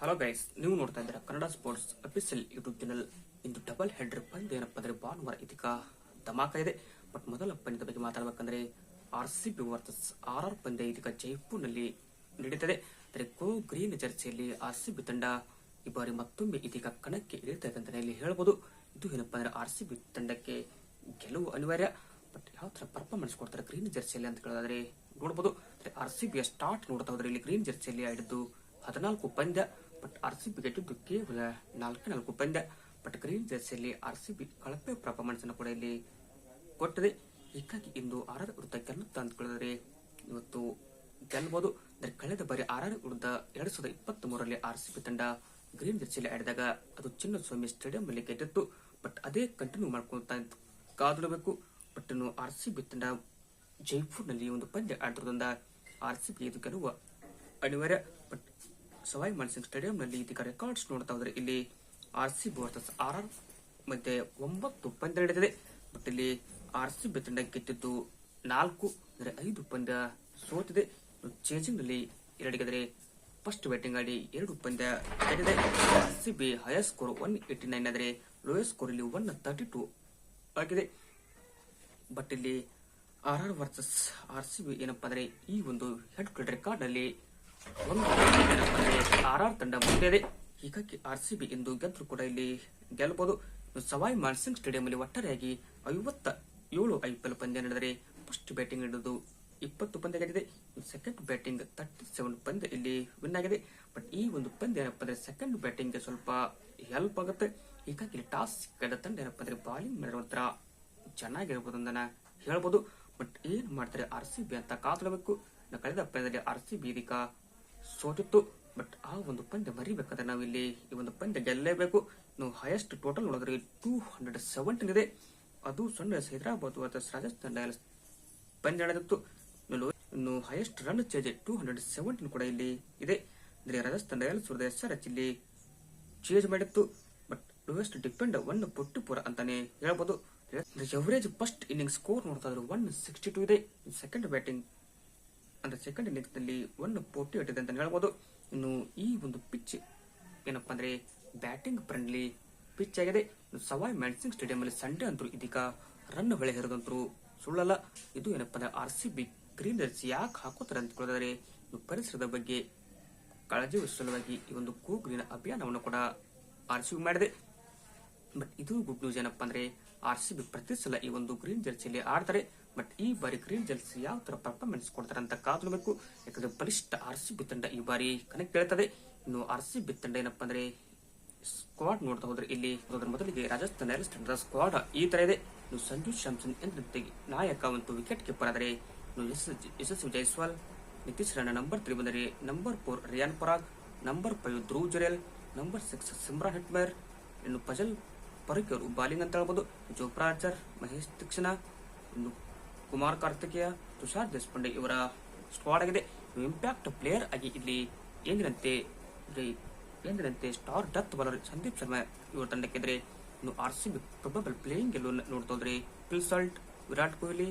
Hello guys ನೀವು ನೋಡ್ತಾ ಇದ್ದೀರಾ Kannada sports official YouTube channel ಇಂದು ಡಬಲ್ ಹೆಡರ್ ಪಂದ್ಯ ಏನಪ್ಪ ಅಂದ್ರೆ ಭಾನುವಾರ ಇದೀಗ ಧಮಾಕ ಇದೆ. ಬಟ್ ಮೊದಲ ಪಂದ್ಯದ ಬಗ್ಗೆ ಮಾತಾಡಬೇಕಂದ್ರೆ R C B versus R R ಪಂದ್ಯ ಇದೀಗ ಜೈಪುರ್ನಲ್ಲಿ ನಡೀತದೆ. ಅಂದರೆ ಗೋ ಗ್ರೀನ್ ಜರ್ಸಿಯಲ್ಲಿ ಆರ್ ಸಿ ಬಿ ತಂಡ ಈ ಬಾರಿ ಮತ್ತೊಮ್ಮೆ ಇದೀಗ ಕಣಕ್ಕೆ ಇಳಿತಾ ಇದೆ ಇಲ್ಲಿ ಹೇಳ್ಬೋದು. ಇದು ಏನಪ್ಪ ಅಂದ್ರೆ ಆರ್ ಸಿ ಬಿ ತಂಡಕ್ಕೆ ಗೆಲುವು ಅನಿವಾರ್ಯ. ಬಟ್ ಯಾವ ತರ ಪರ್ಫಾರ್ಮೆನ್ಸ್ ಕೊಡ್ತಾರೆ ಗ್ರೀನ್ ಜರ್ಸಿಯಲ್ಲಿ ಅಂತ ಕೇಳೋದಾದ್ರೆ ನೋಡಬಹುದು ಆರ್ ಸಿ ಬಿಯ ಸ್ಟಾರ್ಟ್ ನೋಡ್ತಾ ಹೋದ್ರೆ ಇಲ್ಲಿ ಗ್ರೀನ್ ಜರ್ಸಿಯಲ್ಲಿ ಆಡಿದ್ದು ಹದಿನಾಲ್ಕು ಪಂದ್ಯ. ಬಟ್ ಆರ್ ಸಿ ಬಿ ಗೆದ್ದಿದ್ದು ಕೇವಲ ನಾಲ್ಕು ನಾಲ್ಕು ಪಂದ್ಯ. ಬಟ್ ಗ್ರೀನ್ ಜರ್ಸಿಯಲ್ಲಿ ಆರ್ ಸಿ ಬಿ ಕಳಪೆ ಪರ್ಫಾರ್ಮೆನ್ಸ್ ಅನ್ನು ಕೂಡ ಇಲ್ಲಿ ಕೊಟ್ಟಿದೆ. ಹೀಗಾಗಿ ಇಂದು ಆರ್ ವಿರುದ್ಧ ಗೆಲ್ಲ ಅಂದ್ಕೊಳ್ಳೋದ್ರೆ ಇವತ್ತು ಗೆಲ್ಲಬಹುದು ಅಂದರೆ ಕಳೆದ ಬಾರಿ ಆರ್ ಆರ್ ವಿರುದ್ಧ ಎರಡ್ ಸಾವಿರದ ಇಪ್ಪತ್ತ್ ಮೂರರಲ್ಲಿ ಆರ್ ಸಿ ಬಿ ತಂಡ ಗ್ರೀನ್ ಜರ್ಸಿಯಲ್ಲಿ ಆಡಿದಾಗ ಅದು ಚಿನ್ನಸ್ವಾಮಿ ಸ್ಟೇಡಿಯಂ ಅಲ್ಲಿ ಗೆದ್ದಿತ್ತು. ಬಟ್ ಅದೇ ಕಂಟಿನ್ಯೂ ಮಾಡ್ಕೊಳ್ತಾ ಕಾದಿಡಬೇಕು ಬಟ್ ಇನ್ನು ಆರ್ ಸಿ ಬಿ ತಂಡ ಜೈಪುರ್ನಲ್ಲಿ ಒಂದು ಪಂದ್ಯ ಆಡಿರೋದ್ರಿಂದ ಆರ್ ಸಿ ಬಿ ಇದು ಗೆಲುವ ಅನಿವಾರ್ಯ. ಸವಾಯಿ ಮಾನ್ಸಿಂಗ್ ಸ್ಟೇಡಿಯಂನಲ್ಲಿ ಇದೀಗ ರೆಕಾರ್ಡ್ಸ್ ನೋಡ್ತಾ ಇದ್ರೆ ಇಲ್ಲಿ R C B versus R R ಮಧ್ಯೆ ಒಂಬತ್ತು ಪಂದ್ಯ ನಡೆದಿದೆ. ಬಟ್ ಇಲ್ಲಿ ಆರ್ ಸಿ ಬಿ ತಂಡ ಗೆದ್ದಿದ್ದು ನಾಲ್ಕು, ಅಂದ್ರೆ ಐದು ಪಂದ್ಯ ಸೋತಿದೆ. ಚೇಂಜಿಂಗ್ನಲ್ಲಿ ಎರಡು ಗೆದರೆ ಫಸ್ಟ್ ಬ್ಯಾಟಿಂಗ್ ಆಡಿ ಎರಡು ಪಂದ್ಯ ಗೆದ್ದಿದೆ. R C B higher score one eighty nine ಆದರೆ ಲೋಯರ್ ಸ್ಕೋರ್ ಇಲ್ಲಿ ಒನ್ ತರ್ಟಿ ಟೂ ಆಗಿದೆ. ಬಟ್ ಇಲ್ಲಿ R R versus R C B ಏನಪ್ಪಾ ಅಂದ್ರೆ ಈ ಒಂದು ಹೆಡ್ ಟು ರೆಕಾರ್ಡ್ನಲ್ಲಿ ಒಂದು ಆರ್ ಆರ್ ತಂಡ ಮುಂದೆ ಹೀಗಾಗಿ ಆರ್ ಸಿ ಬಿ ಎಂದು ಗೆದ್ರು ಕೂಡ ಇಲ್ಲಿ ಗೆಲ್ಲಬಹುದು. ಸವಾಯಿ ಮಾನ್ಸಿಂಗ್ ಸ್ಟೇಡಿಯಂ ಅಲ್ಲಿ ಒಟ್ಟಾರೆಯಾಗಿ ಐವತ್ತ ಏಳು ಐಪಿಎಲ್ ಪಂದ್ಯ ನಡೆದರೆ ಫಸ್ಟ್ ಬ್ಯಾಟಿಂಗ್ ಹಿಡಿದು ಇಪ್ಪತ್ತು ಪಂದ್ಯ ಗೆದ್ದಿದೆ. ಸೆಕೆಂಡ್ ಬ್ಯಾಟಿಂಗ್ ತರ್ಟಿ ಸೆವೆನ್ ಪಂದ್ಯ ಇಲ್ಲಿ ವಿನ್ ಆಗಿದೆ. ಬಟ್ ಈ ಒಂದು ಪಂದ್ಯ ಏನಪ್ಪ ಅಂದ್ರೆ ಸೆಕೆಂಡ್ ಬ್ಯಾಟಿಂಗ್ ಸ್ವಲ್ಪ ಹೆಲ್ಪ್ ಆಗುತ್ತೆ. ಹೀಗಾಗಿ ಟಾಸ್ ಗೆದ್ದ ತಂಡ ಏನಪ್ಪ ಅಂದ್ರೆ ಬಾಲಿಂಗ್ ಮಾಡಿರೋ ಒಂಥರ ಚೆನ್ನಾಗಿರ್ಬೋದು ಅಂತ ಹೇಳ್ಬೋದು. ಬಟ್ ಏನ್ ಮಾಡ್ತಾರೆ ಆರ್ ಸಿ ಬಿ ಅಂತ ಕಾತಡಬೇಕು ಕಳೆದ ಪಂದ್ಯದಲ್ಲಿ ಆರ್ ಸಿ ಬಿ ಇದೀಗ ಸೋತಿತ್ತು. ಬಟ್ ಆ ಒಂದು ಪಂದ್ಯ ಮರಿಬೇಕಂದ್ರೆ ನಾವಿಲ್ಲಿ ಈ ಒಂದು ಪಂದ್ಯ ಗೆಲ್ಲೇಬೇಕು. ನೀವು ಹೈಯೆಸ್ಟ್ ಟೋಟಲ್ ನೋಡಿದ್ರೆ ಟೂ ಹಂಡ್ರೆಡ್ ಸೆವೆಂಟೀನ್ ಇದೆ. ಅದು ಸಣ್ಣ ಹೈದರಾಬಾದ್ ವರ್ಸಸ್ ರಾಜಸ್ಥಾನ್ ರಾಯಲ್ಸ್ ಪಂದ್ಯ ನಡೆದಿತ್ತು. ಇನ್ನು highest run chase two hundred seventeen ಕೂಡ ಇಲ್ಲಿ ಇದೆ. ಅಂದ್ರೆ ರಾಜಸ್ಥಾನ್ ರಾಯಲ್ಸ್ ವಿರುದ್ಧ ಎಸ್ ಆರ್ ಎಚ್ ಇಲ್ಲಿ ಚೇಜ್ ಮಾಡಿತ್ತು. But lowest defend one four ಅಂತಾನೆ ಹೇಳ್ಬೋದು. ಎವರೇಜ್ ಫಸ್ಟ್ ಇನ್ನಿಂಗ್ ಸ್ಕೋರ್ ನೋಡ್ತಾ ಇದ್ರೆ ಒನ್ ಸಿಕ್ಸ್ಟಿ ಟೂ ಇದೆ ಸೆಕೆಂಡ್ ಬ್ಯಾಟಿಂಗ್ ಅಂದ್ರೆ ಸೆಕೆಂಡ್ ಇನ್ನಿಂಗ್ಸ್ನಲ್ಲಿ ಒನ್ ಫೋರ್ಟಿ ಇಟ್ಟಿದೆ ಇದೆ ಅಂತ ಹೇಳ್ಬೋದು. ಇನ್ನು ಈ ಒಂದು ಪಿಚ್ ಏನಪ್ಪಾ ಅಂದ್ರೆ ಬ್ಯಾಟಿಂಗ್ ಫ್ರೆಂಡ್ಲಿ ಪಿಚ್ ಆಗಿದೆ. ಸವಾಯ್ ಮ್ಯಾನ್ಸಿಂಗ್ ಸ್ಟೇಡಿಯಂ ಅಲ್ಲಿ ಸಂಡೇ ಅಂತೂ ಇದೀಗ ರನ್ ಬೆಳೆ ಹರಿದಂತರೂ ಸುಳ್ಳಲ್ಲ. ಇದು ಏನಪ್ಪ ಅಂದ್ರೆ R C B green jersey ಯಾಕೆ ಹಾಕೋತಾರೆ ಅಂತ ಕೇಳಿದ್ರೆ ಪರಿಸರದ ಬಗ್ಗೆ ಕಾಳಜಿ ಸಲುವಾಗಿ ಈ ಒಂದು ಕೂ ಗ್ರೀನ್ ಅಭಿಯಾನವನ್ನು ಕೂಡ ಆರ್ ಸಿ ಬಿ ಮಾಡಿದೆ. ಬಟ್ ಇದು ಗುಡ್ ನ್ಯೂಸ್ ಏನಪ್ಪಾ ಅಂದ್ರೆ ಆರ್ ಸಿ ಬಿ ಪ್ರತಿ ಸಲ ಈ ಒಂದು ಗ್ರೀನ್ ಜರ್ಸಿಯಲ್ಲಿ ಆಡ್ತಾರೆ. ಬಟ್ ಈ ಬಾರಿ ಗ್ರೀನ್ ಜರ್ಸಿ ಯಾವ ತರ ಪರ್ಫಾರ್ಮೆನ್ಸ್ ಕೊಡ್ತಾರೆ ಅಂತ ಕಾದಬೇಕು ಯಾಕಂದ್ರೆ ಬಲಿಷ್ಠ ಆರ್ ಸಿ ಬಿ ತಂಡ ಈ ಬಾರಿ ಕನೆಕ್ಟ್ ಹೇಳ್ತದೆ ಇನ್ನು ಆರ್ ಸಿ ಬಿ ತಂಡ ಏನಪ್ಪಾ ಅಂದ್ರೆ ಸ್ಕ್ವಾಡ್ ನೋಡ್ತಾ ಹೋದ್ರೆ ಇಲ್ಲಿ ಅದರ ಮೊದಲಿಗೆ ರಾಜಸ್ಥಾನ ರಾಯಲ್ಸ್ ತಂಡದ ಸ್ಕ್ವಾಡ್ ಈ ತರ ಇದೆ. ಇನ್ನು ಸಂಜು ಸ್ಯಾಮ್ಸನ್ ಎಂದ್ರಂತೆ ನಾಯಕ ಒಂದು ವಿಕೆಟ್ ಕೀಪರ್ ಆದರೆ ಇನ್ನು ಯಶಸ್ವಿ ಜೈಸ್ವಾಲ್, ನಿತೀಶ್ ರಾಣ ನಂಬರ್ ತ್ರೀ ಬಂದರೆ number four Riyan Parag number five Dhruv Jurel number six Shimron Hetmyer, ಇನ್ನು ಫಜಲ್ ಪರೀಕ್ ಅವರು ಬಾಲಿಂಗ್ ಅಂತ ಹೇಳ್ಬೋದು. ಜೋಪ್ರಾ ಮಹೇಶ್ ತಿಕ್ಷಣ ಕುಮಾರ್ ಕಾರ್ತಿಕೇಯ, ತುಷಾರ್ ದೇಶಪಾಂಡೆ ಇವರ ಸ್ಕ್ವಾಡ್ ಆಗಿದೆ. ಇಂಪ್ಯಾಕ್ಟ್ ಪ್ಲೇಯರ್ ಆಗಿ ಇಲ್ಲಿ ಏನಿರಂತೆ ಎಂದಿನಂತೆ star death bowler Sandeep Sharma ಇವರ ತಂಡಕ್ಕಿದ್ರೆ ಇನ್ನು R C B probable playing ಎಲ್ಲೂ ನೋಡ್ತೋದ್ರೆ ಪಿಲ್ಸಲ್ಟ್ ವಿರಾಟ್ ಕೊಹ್ಲಿ,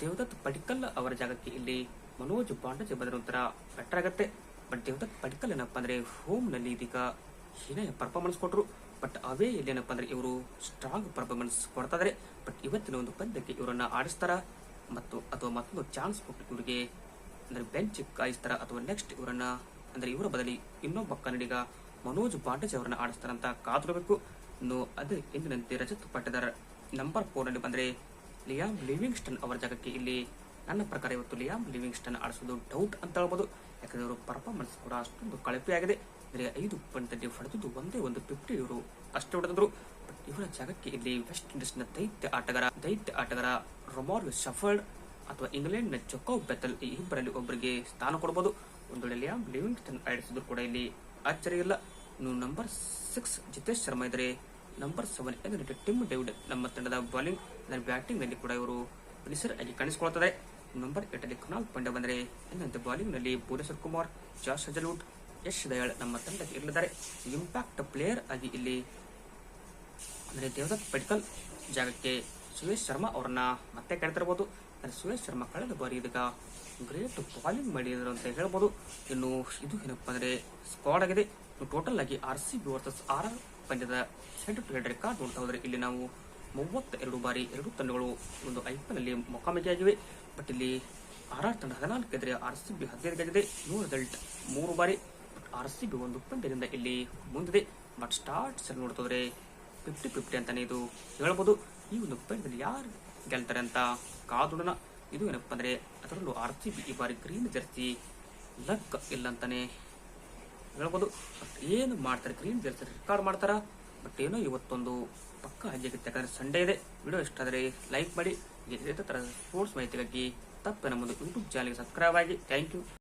ದೇವದತ್ ಪಡಿಕಲ್ ಅವರ ಜಾಗಕ್ಕೆ ಇಲ್ಲಿ ಮನೋಜ್ ಪಾಂಡಜೆ ಬಂದ್ರೆ ಒಂಥರ ಬೆಟರ್ ಆಗತ್ತೆ. ಬಟ್ ದೇವದತ್ ಪಡಿಕಲ್ ಏನಪ್ಪಾ ಅಂದ್ರೆ ಹೋಮ್ನಲ್ಲಿ ಇದೀಗ ಹೀನ ಪರ್ಫಾರ್ಮೆನ್ಸ್ ಕೊಟ್ರು. ಬಟ್ ಅವೇ ಇಲ್ಲೇನಪ್ಪ ಅಂದ್ರೆ ಇವರು ಸ್ಟ್ರಾಂಗ್ ಪರ್ಫಾರ್ಮೆನ್ಸ್ ಕೊಡ್ತಾ ಬಟ್ ಇವತ್ತಿನ ಒಂದು ಪಂದ್ಯಕ್ಕೆ ಇವರನ್ನ ಆಡಿಸ್ತಾರ ಮತ್ತು ಅಥವಾ ಮತ್ತೊಂದು ಚಾನ್ಸ್ ಕೊಟ್ಟು ಇವರಿಗೆ ಅಂದ್ರೆ ಬೆಂಚ್ ಕಾಯಿಸ್ತಾರ ಅಥವಾ ನೆಕ್ಸ್ಟ್ ಇವರನ್ನ ಅಂದ್ರೆ ಇವರ ಬದಲಿ ಇನ್ನೊಬ್ಬ ಕನ್ನಡಿಗ ಮನೋಜ್ ಪಾಂಡೇಜ್ ಅವರನ್ನ ಆಡಿಸ್ತಾರ ಅಂತ ಕಾದಿರಬೇಕು. ಇನ್ನು ಅದೇ ಎಂದಿನಂತೆ ರಜತ್ ಪಟ್ಟದಾರ ನಂಬರ್ ಫೋರ್ನಲ್ಲಿ ಬಂದ್ರೆ ಲಿಯಾಮ್ ಲಿವಿಂಗ್ಸ್ಟನ್ ಅವರ ಜಾಗಕ್ಕೆ ಇಲ್ಲಿ ನನ್ನ ಪ್ರಕಾರ ಇವತ್ತು ಲಿಯಾಮ್ ಲಿವಿಂಗ್ಸ್ಟನ್ ಆಡಿಸೋದು ಡೌಟ್ ಅಂತ ಹೇಳ್ಬೋದು. ಯಾಕಂದ್ರೆ ಅವರು ಪರ್ಫಾರ್ಮೆನ್ಸ್ ಕೂಡ ಅಷ್ಟೊಂದು ಕಳಪೆ ಆಗಿದೆ ಐದು ಪಂದ್ಯದಲ್ಲಿ ಹೊಡೆದಿದ್ದು ಒಂದೇ ಒಂದು ಫಿಫ್ಟಿ ಇವರು. ಅಷ್ಟೇ ಹೊಡೆದ್ರು. ಇವರ ಜಾಗಕ್ಕೆ ಇಲ್ಲಿ ವೆಸ್ಟ್ ಇಂಡೀಸ್ನ ದೈತ್ಯ ಆಟಗಾರ ದೈತ್ಯ ಆಟಗಾರ ರೊಮಾರ್ ಶಫರ್ಡ್ ಅಥವಾ ಇಂಗ್ಲೆಂಡ್ನ ಚೊಕೋ ಬೆತಲ್ ಈ ಇಬ್ಬರಲ್ಲಿ ಒಬ್ಬರಿಗೆ ಸ್ಥಾನ ಕೊಡಬಹುದು ಒಂದು ವೇಳೆ ಲಿಯಾಮ್ ಲಿವಿಂಗ್ಸ್ಟನ್ ಆಡಿಸಿದ್ರು ಕೂಡ ಇಲ್ಲಿ ಆಶ್ಚರ್ಯ ಇಲ್ಲ. ಇನ್ನು ನಂಬರ್ ಸಿಕ್ಸ್ ಜಿತೇಶ್ ಶರ್ಮಾ ಇದ್ರೆ ನಂಬರ್ ಸೆವೆನ್ ಎಂದರೆ ಟಿಮ್ ಡೇವಿಡ್ ನಮ್ಮ ತಂಡದ ಬಾಲಿಂಗ್ ಬ್ಯಾಟಿಂಗ್ನಲ್ಲಿ ಕೂಡ ಇವರು ಫಿನಿಷರ್ ಆಗಿ ಕಾಣಿಸಿಕೊಳ್ತಾರೆ ನಂಬರ್ ಏಟ್ ಅಲ್ಲಿ ಕುನಾಲ್ ಪಾಂಡೆ ಬಂದರೆ ಎಂದಂತೆ ಬಾಲಿಂಗ್ನಲ್ಲಿ ಭುವನೇಶ್ವರ್ ಕುಮಾರ್, ಜಾಸ್ ಹಜಲ್ವುಡ್ ಯಶ್ ದಯಾಳ್ ನಮ್ಮ ತಂಡಕ್ಕೆ ಇರಲಿದ್ದಾರೆ ಇಂಪ್ಯಾಕ್ಟ್ ಪ್ಲೇಯರ್ ಆಗಿ ಇಲ್ಲಿ ಅಂದ್ರೆ ದೇವದತ್ ಪಡಿಕಲ್ ಜಾಗಕ್ಕೆ ಸುರೇಶ್ ಶರ್ಮಾ ಅವ್ರನ್ನ ಮತ್ತೆ ಕರೆತಿರಬಹುದು. ಅಂದ್ರೆ ಸುರೇಶ್ ಶರ್ಮಾ ಕಳೆದ ಬಾರಿ ಇದೀಗ ಗ್ರೇಟ್ ಬಾಲಿಂಗ್ ಮಾಡಿದ್ರು ಅಂತ ಹೇಳ್ಬೋದು. ಇನ್ನು ಇದು ಏನಪ್ಪ ಅಂದ್ರೆ ಸ್ಕ್ವಾಡ್ ಆಗಿದೆ. ಟೋಟಲ್ ಆಗಿ R C B versus R R ಪಂದ್ಯದ ಹೆಡ್ ಟು ಹೆಡ್ ರೆಕಾರ್ಡ್ ನೋಡ್ತಾ ಹೋದರೆ ಇಲ್ಲಿ ನಾವು ಮೂವತ್ತ ಎರಡು ಬಾರಿ ಎರಡು ತಂಡಗಳು ಒಂದು ಐ ಪಿ ಎಲ್ ಅಲ್ಲಿ ಮುಖಾಮುಖಿಯಾಗಿವೆ ಬಟ್ ಇಲ್ಲಿ ಆರ್ ಆರ್ ತಂಡ ಹದಿನಾಲ್ಕು ಎದುರೆ ಆರ್ ಸಿ ಬಿ ಹದಿನೈದು ಗೆದ್ದಿದೆ. ನೋ ರಿಸಲ್ಟ್ ಮೂರು ಬಾರಿ. ಆರ್ ಸಿ ಬಿ ಒಂದು ಪಂದ್ಯದಿಂದ ಇಲ್ಲಿ ಮುಂದಿದೆ. ಬಟ್ ಸ್ಟಾರ್ಟ್ಸ್ ಅಲ್ಲಿ ನೋಡ್ತಿದ್ರೆ ಫಿಫ್ಟಿ ಫಿಫ್ಟಿ ಅಂತಾನೆ ಇದು ಹೇಳ್ಬೋದು. ಈ ಒಂದು ಪಂದ್ಯದಲ್ಲಿ ಯಾರು ಗೆಲ್ತಾರೆ ಅಂತ ಕಾದುಡೋಣ. ಇದು ಏನಪ್ಪ ಅಂದರೆ, ಅದರಲ್ಲೂ ಆರ್ ಸಿ ಬಿ ಈ ಬಾರಿ ಗ್ರೀನ್ ಜರ್ಸಿ ಲಕ್ ಇಲ್ಲ ಅಂತಾನೆ ಹೇಳ್ಬೋದು. ಬಟ್ ಏನು ಮಾಡ್ತಾರೆ ಗ್ರೀನ್ ಜರ್ಸಿ ರೆಕಾರ್ಡ್ ಮಾಡ್ತಾರಾ? ಬಟ್ ಏನೋ ಇವತ್ತೊಂದು ಪಕ್ಕ ಹೆಜ್ಜೆ ಯಾಕಂದರೆ ಸಂಡೇ ಇದೆ. ವಿಡಿಯೋ ಇಷ್ಟ ಆದರೆ ಲೈಕ್ ಮಾಡಿ. ಥರ ಸ್ಪೋರ್ಟ್ಸ್ ಮಾಹಿತಿಗಾಗಿ ತಪ್ಪೆ ನಮ್ಮದು ಯೂಟ್ಯೂಬ್ ಚಾನಲ್ಗೆ ಸಬ್ಸ್ಕ್ರೈಬ್ ಆಗಿ. Thank you